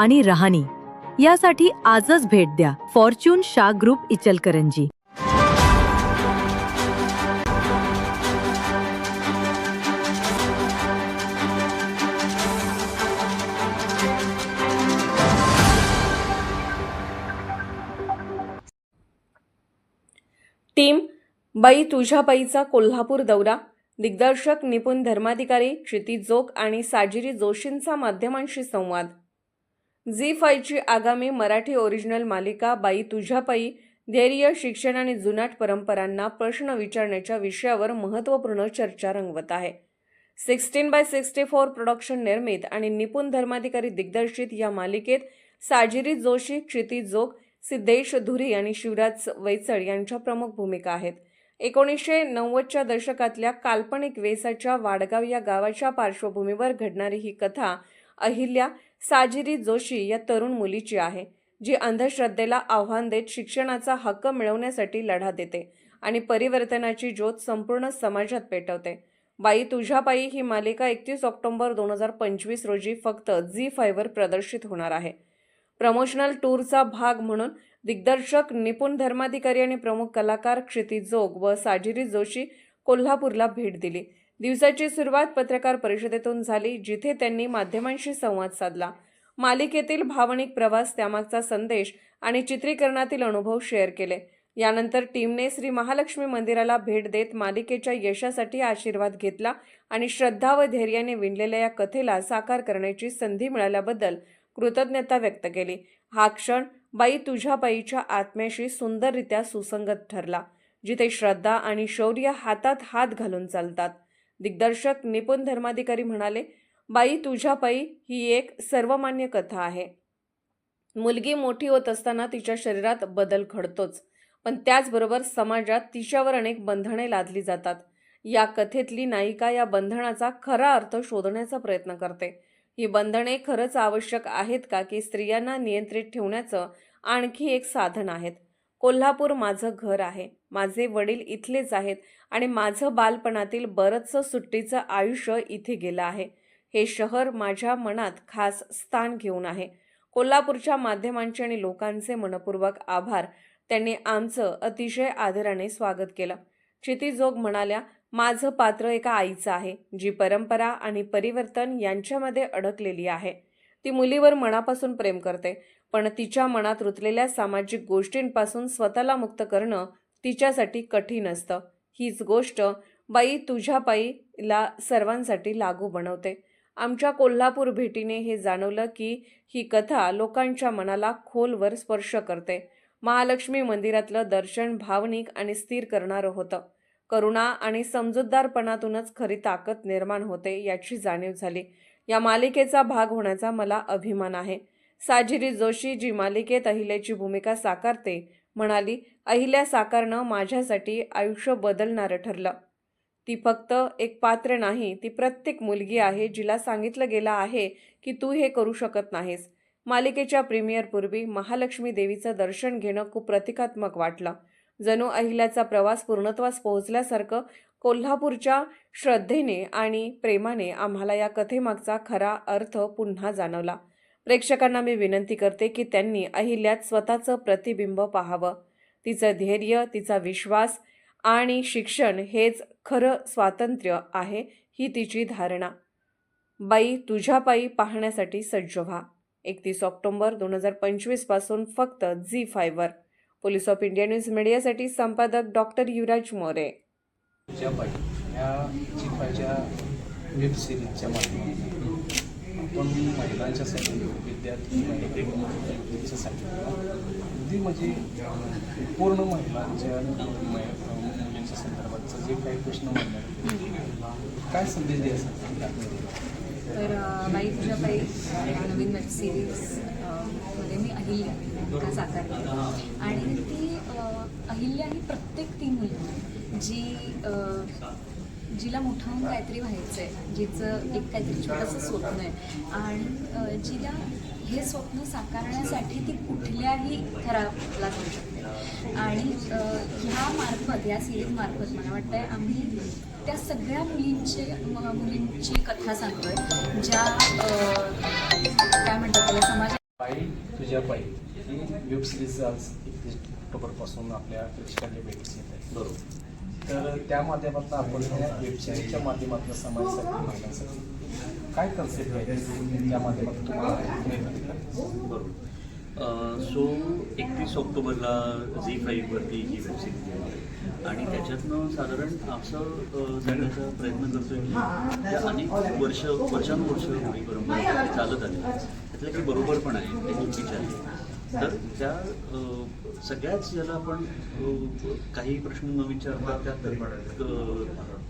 आणि राहणी. यासाठी आजच भेट द्या. Fortune Shah group Ichalkaranji. Team बाई तुझ्या बाईचा कोल्हापूर दौरा. दिग्दर्शक निपुण धर्माधिकारी क्षितिज जोग आणि साजिरी जोशींचा माध्यमांशी संवाद. झी फायची आगामी मराठी ओरिजिनल मालिका बाई तुझ्यापायी धैर्य शिक्षण आणि जुनाट परंपरांना प्रश्न विचारण्याच्या विषयावर महत्त्वपूर्ण चर्चा रंगवत आहे. Sixteen by sixty four production निर्मित आणि निपुण धर्माधिकारी दिग्दर्शित या मालिकेत साजिरी जोशी क्षितिज जोग सिद्धेश धुरी आणि शिवराज वैचळ यांच्या प्रमुख भूमिका आहेत. एकोणीसशे नव्वदच्या दशकातल्या काल्पनिक वेसाच्या वाडगाव या गावाच्या पार्श्वभूमीवर घडणारी ही कथा अहिल्या साजिरी जोशी या तरुण मुलीची आहे जी अंधश्रद्धेला आव्हान देत शिक्षणाचा हक्क मिळवण्यासाठी लढा देते आणि परिवर्तनाची ज्योत संपूर्ण समाजात पेटवते. बाई तुझ्या ही मालिका एकतीस ऑक्टोबर दोन हजार पंचवीस रोजी फक्त झी फायवर प्रदर्शित होणार आहे. प्रमोशनल टूरचा भाग म्हणून दिग्दर्शक निपुण धर्माधिकारी आणि प्रमुख कलाकार क्षिती जोग व साजिरी जोशी कोल्हापूरला भेट दिली. दिवसाची सुरुवात पत्रकार परिषदेतून झाली जिथे त्यांनी माध्यमांशी संवाद साधला. मालिकेतील भावनिक प्रवास त्यामागचा संदेश आणि चित्रीकरणातील अनुभव शेअर केले. यानंतर टीमने श्री महालक्ष्मी मंदिराला भेट देत मालिकेच्या यशासाठी आशीर्वाद घेतला आणि श्रद्धा व धैर्याने विणलेल्या या कथेला साकार करण्याची संधी मिळाल्याबद्दल कृतज्ञता व्यक्त केली. हा क्षण बाई तुझ्या बाईच्या आत्म्याशी सुंदररित्या सुसंगत ठरला जिथे श्रद्धा आणि शौर्य हातात हात घालून चालतात. दिग्दर्शक निपुण धर्माधिकारी म्हणाले बाई तुझ्या पायी ही एक सर्वमान्य कथा आहे. मुलगी मोठी होत असताना तिच्या शरीरात बदल घडतोच पण त्याचबरोबर समाजात तिच्यावर अनेक बंधने लादली जातात. या कथेतली नायिका या बंधनाचा खरा अर्थ शोधण्याचा प्रयत्न करते. ही बंधने खरंच आवश्यक आहेत का की स्त्रियांना नियंत्रित ठेवण्याचं आणखी एक साधन आहेत? कोल्हापूर माझं घर आहे. माझे वडील इथलेच आहेत आणि माझं बालपणातील बरंचसं सुट्टीचं आयुष्य इथे गेलं आहे. हे शहर माझ्या मनात खास स्थान घेऊन आहे. कोल्हापूरच्या माध्यमांचे आणि लोकांचे मनपूर्वक आभार. त्यांनी आमचं अतिशय आदराने स्वागत केलं. क्षितिजोग म्हणाल्या माझं पात्र एका आईचं आहे जी परंपरा आणि परिवर्तन यांच्यामध्ये अडकलेली आहे. ती मुलीवर मनापासून प्रेम करते. पण तिच्या मनात रुतलेल्या सामाजिक गोष्टींपासून स्वतःला मुक्त करणं तिच्यासाठी कठीण असतं. हीच गोष्ट बाई तुझ्या पायीला सर्वांसाठी लागू बनवते. आमच्या कोल्हापूर भेटीने हे जाणवलं की ही कथा लोकांच्या मनाला खोलवर स्पर्श करते. महालक्ष्मी मंदिरातलं दर्शन भावनिक आणि स्थिर करणारं होतं. करुणा आणि समजूतदारपणातूनच खरी ताकद निर्माण होते याची जाणीव झाली. या मालिकेचा भाग होण्याचा मला अभिमान आहे. साजिरी जोशी जी मालिकेत अहिल्याची भूमिका साकारते म्हणाली अहिल्या साकारणं माझ्यासाठी आयुष्य बदलणारं ठरलं. ती फक्त एक पात्र नाही ती प्रत्येक मुलगी आहे जिला सांगितलं गेलं आहे की तू हे करू शकत नाहीस. मालिकेच्या प्रीमियरपूर्वी महालक्ष्मी देवीचं दर्शन घेणं खूप प्रतिकात्मक वाटलं. जणू अहिल्याचा प्रवास पूर्णत्वास पोहोचल्यासारखं कोल्हापूरच्या श्रद्धेने आणि प्रेमाने आम्हाला या कथेमागचा खरा अर्थ पुन्हा जाणवला. प्रेक्षकांना मी विनंती करते की त्यांनी अहिल्यात स्वतःचं प्रतिबिंब पाहावं. तिचं धैर्य तिचा विश्वास आणि शिक्षण हेच खरं स्वातंत्र्य आहे ही तिची धारणा. बाई तुझ्या पायी पाहण्यासाठी सज्ज व्हा. एकतीस ऑक्टोबर दोन हजार पंचवीसपासून फक्त झी फायवर. पोलीस ऑफ इंडिया न्यूज मीडियासाठी संपादक डॉक्टर युवराज मोरे. या वेब सिरीजच्या माध्यमातून आपण महिलांच्यासाठी विद्यार्थी अगदी म्हणजे पूर्ण महिलांच्या मुलींच्या संदर्भातचं जे काही प्रश्न मांडणार काय संदेश द्यायचा तर बाई तुझ्या बाई या नवीन वेब सिरीजमध्ये मी अहिल्या भूमिका साकारली आणि ती अहिल्या ही प्रत्येक ती मुलगी जी जिला मोठं होऊन काहीतरी व्हायचं आहे जिचं एक काहीतरी छोटंसं स्वप्न आहे. आणि जिला हे स्वप्न साकारण्यासाठी ती कुठल्याही थराला जाऊ शकते. आणि ह्या मार्फत या सिरीज मार्फत मला वाटतंय आम्ही त्या सगळ्या मुलींचे मुलींची कथा सांगतोय ज्या काय म्हणतात त्याला समाज पायी तुझ्या पायी ही वेब सिरीज आज एकतीस ऑक्टोबरपासून आपल्या प्रेक्षकांच्या भेटीस येत आहे. बरोबर. तर त्या माध्यमातून आपण वेबसाईटच्या माध्यमातून समाजासाठी महिलांसाठी काय कन्सेप्ट आहे? त्या माध्यमातून तुम्हाला बरोबर सो एकतीस ऑक्टोबरला झी फाईव्हवरती ही वेबसिरीज आहे. आणि त्याच्यातनं साधारण असं जाण्याचा सांगण्याचा प्रयत्न करतो की त्या अनेक वर्ष वर्षानुवर्ष होळी परंपरा चालत आली त्यातलं की बरोबर पण आहे ते चुकीचे आहे. तर त्या सगळ्याच ज्याला आपण काही प्रश्न न विचारता त्या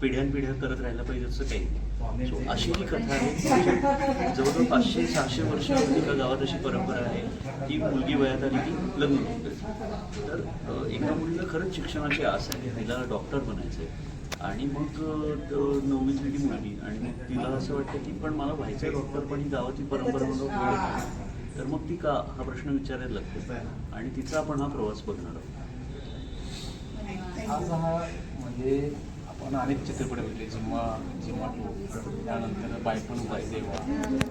पिढ्यानपिढ्या करत राहायला पाहिजे असं काही नाही. सो अशी ही कथा आहे जवळजवळ पाचशे सहाशे वर्ष एका गावात अशी परंपरा आहे की मुलगी वयात आली की लग्न होते. तर एका मुलीला खरंच शिक्षणाची आस आहे तिला डॉक्टर बनायचं आहे आणि मग नववी त- नववीतली मुलगी. आणि मग तिला असं वाटतं की पण मला व्हायचं डॉक्टर पण ही गावाची परंपरा म्हणून तर मग ती का हा प्रश्न विचारायला लागते? आणि तिचा आपण हा प्रवास बघणार आहोत. आज हा म्हणजे आपण अनेक चित्रपट बघितले जिम्मा जिम्मा टू त्यानंतर बायपण बाय देवा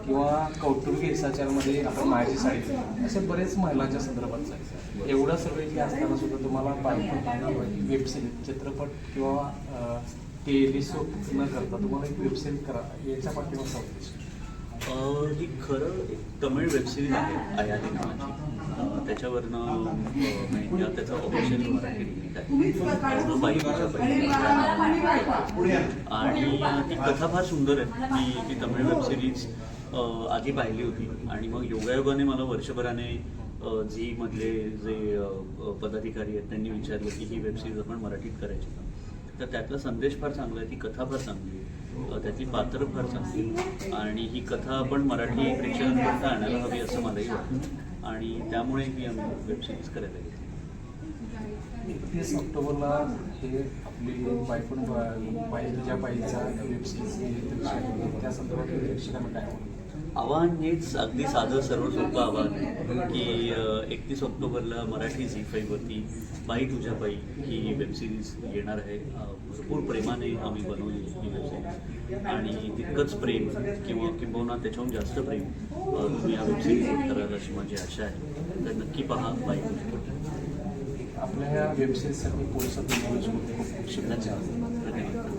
किंवा कौटुंबिक हिंसाचारमध्ये आपण माझी साडी. असे बरेच महिलांच्या संदर्भात आहे. एवढं सगळं काही असताना सुद्धा तुम्हाला बायपण वेब सिरीज चित्रपट किंवा टेलिसोप न करता तुम्हाला एक वेब सिरीज करा याच्या पाठीमागचा उद्देश. ही खरं एक तमिळ वेबसिरीज आहे आयाली नावाची. त्याच्यावरनं म्हणजे त्याचं ऑपरेशन आहे. बाई आणि ती कथा फार सुंदर आहे. मी ती तमिळ वेबसिरीज आधी पाहिली होती. आणि मग योगायोगाने मला वर्षभराने झी मधले जे पदाधिकारी आहेत त्यांनी विचारलं की ही वेबसिरीज आपण मराठीत करायची तर त्यातला संदेश फार चांगला आहे ती कथा फार चांगली आहे. त्याची पात्र फार सांगतील आणि ही कथा आपण मराठी प्रेक्षकांपर्यंत आणायला हवी असं मलाही वाटतं. आणि त्यामुळे मी आम्ही वेबसिरीज करायला घेतली एकतीस ऑक्टोबरला हे आपली बायपण बाई तुझ्या बाईचा वेब सिरीज त्या संदर्भात प्रेक्षकांना काय आवडेल आव्हान हेच अगदी साधं सर्व सोपं आव्हान की एकतीस ऑक्टोबरला मराठी झी फाईव्हवरती बाई तुझ्या बाई ही वेबसिरीज येणार आहे. भरपूर प्रेमाने आम्ही बनवली ही वेबसिरीज आणि तितकंच प्रेम किंवा किंबहुना त्याच्याहून जास्त प्रेम तुम्ही या वेबसिरीजवर कराल अशी माझी आशा आहे. तर नक्की पहा बाई आपल्या या वेब सिरीजसाठी पोलिसांनी धन्यवाद.